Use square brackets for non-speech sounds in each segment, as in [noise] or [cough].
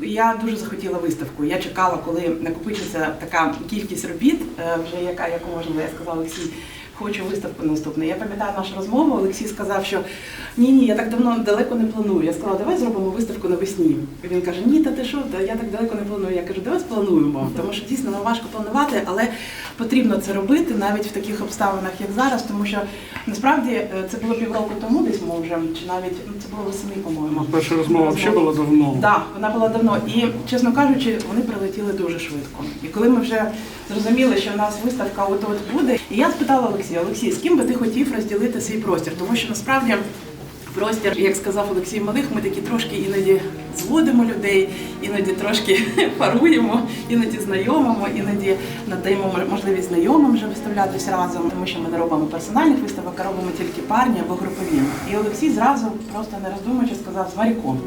Я дуже захотіла виставку. Я чекала, коли накопичиться така кількість робіт, е, вже яка яку можна, я сказала Олексій. Хочу виставку наступну. Я пам'ятаю нашу розмову. Олексій сказав, що ні, ні, я так давно далеко не планую. Я сказала, давай зробимо виставку навесні. І він каже: Ні, та ти що, та я так далеко не планую. Я кажу, давай сплануємо, тому що дійсно нам важко планувати, але потрібно це робити навіть в таких обставинах, як зараз, тому що насправді е, це було півроку тому, десь може, чи навіть ну це було восени, по-моєму. Перша розмова взагалі була давно. Так, вона була давно. І, чесно кажучи, вони прилетіли дуже швидко. І коли ми вже зрозуміли, що в нас виставка от-от буде, і я спитала Олексія, Олексій, з ким би ти хотів розділити свій простір? Тому що насправді. Простір, як сказав Олексій Малих, ми такі трошки іноді зводимо людей, іноді трошки [laughs] паруємо, іноді знайомимо, іноді надаємо можливість знайомим вже виставлятися разом, тому що ми не робимо персональних виставок, а робимо тільки парні або групові. І Олексій зразу просто не роздумуючи сказав з Маріком.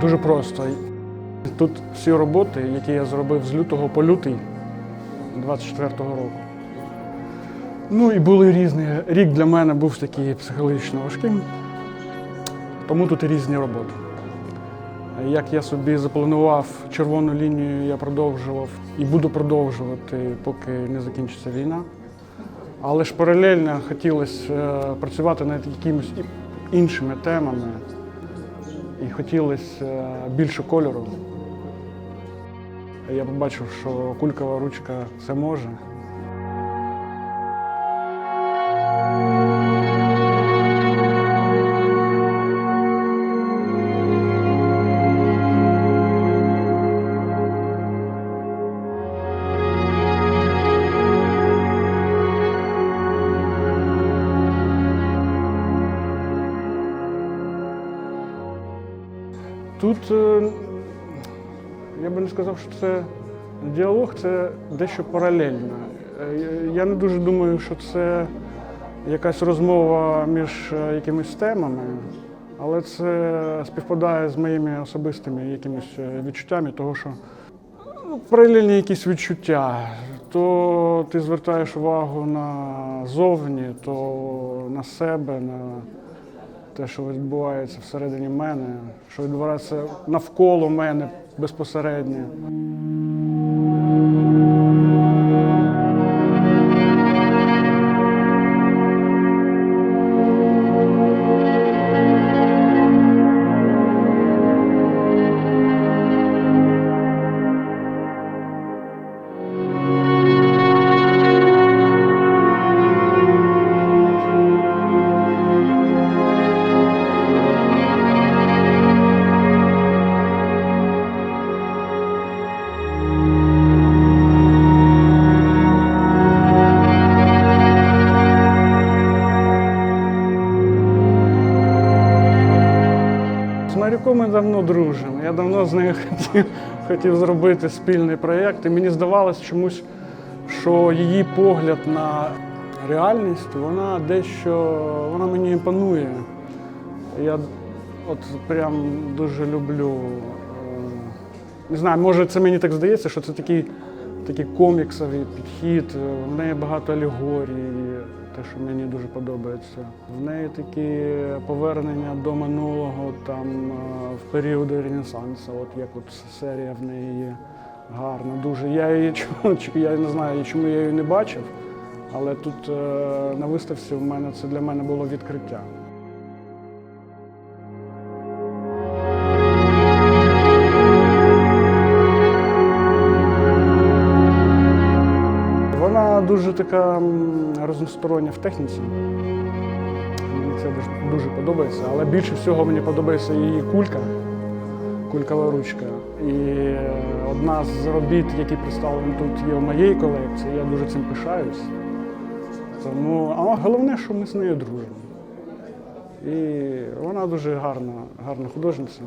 Дуже просто. Тут всі роботи, які я зробив з лютого по лютий 24-го року. Ну і були різні. Рік для мене був такий психологічно важким, тому тут і різні роботи. Як я собі запланував червону лінію, я продовжував і буду продовжувати, поки не закінчиться війна. Але ж паралельно хотілося е, працювати над якимись іншими темами. І хотілося е, більше кольору. Я побачив, що кулькова ручка це може. Тут е, я би не сказав, що це діалог, це дещо паралельно. Е, Я не дуже думаю, що це якась розмова між е, якимись темами, але це співпадає з моїми особистими якимись відчуттями, того, що ну, паралельні якісь відчуття. То ти звертаєш увагу на зовні, то на себе, на те, що відбувається всередині мене, що відбувається навколо мене безпосередньо. Давно дружимо. Я давно з нею хотів, хотів зробити спільний проєкт. І мені здавалось чомусь, що її погляд на реальність, вона дещо вона мені імпонує. Я от прям дуже люблю. е, Не знаю, може це мені так здається, що це такий, такий коміксовий підхід. В неї багато алегорій, те, що мені дуже подобається. В неї такі повернення до минулого там е, в періоди Ренесансу, от як от серія в неї є гарна. Дуже. Я її [laughs] я не знаю, чому я її не бачив, але тут е, на виставці в мене це для мене було відкриття. Вона дуже така м, різностороння в техніці. Мені це дуже, подобається. Але більше всього мені подобається її кулька, кулькова ручка. І е, одна з робіт, які представлені тут, є в моїй колекції. Я дуже цим пишаюсь. Тому, а головне, що ми з нею дружимо. І вона дуже гарна, гарна художниця.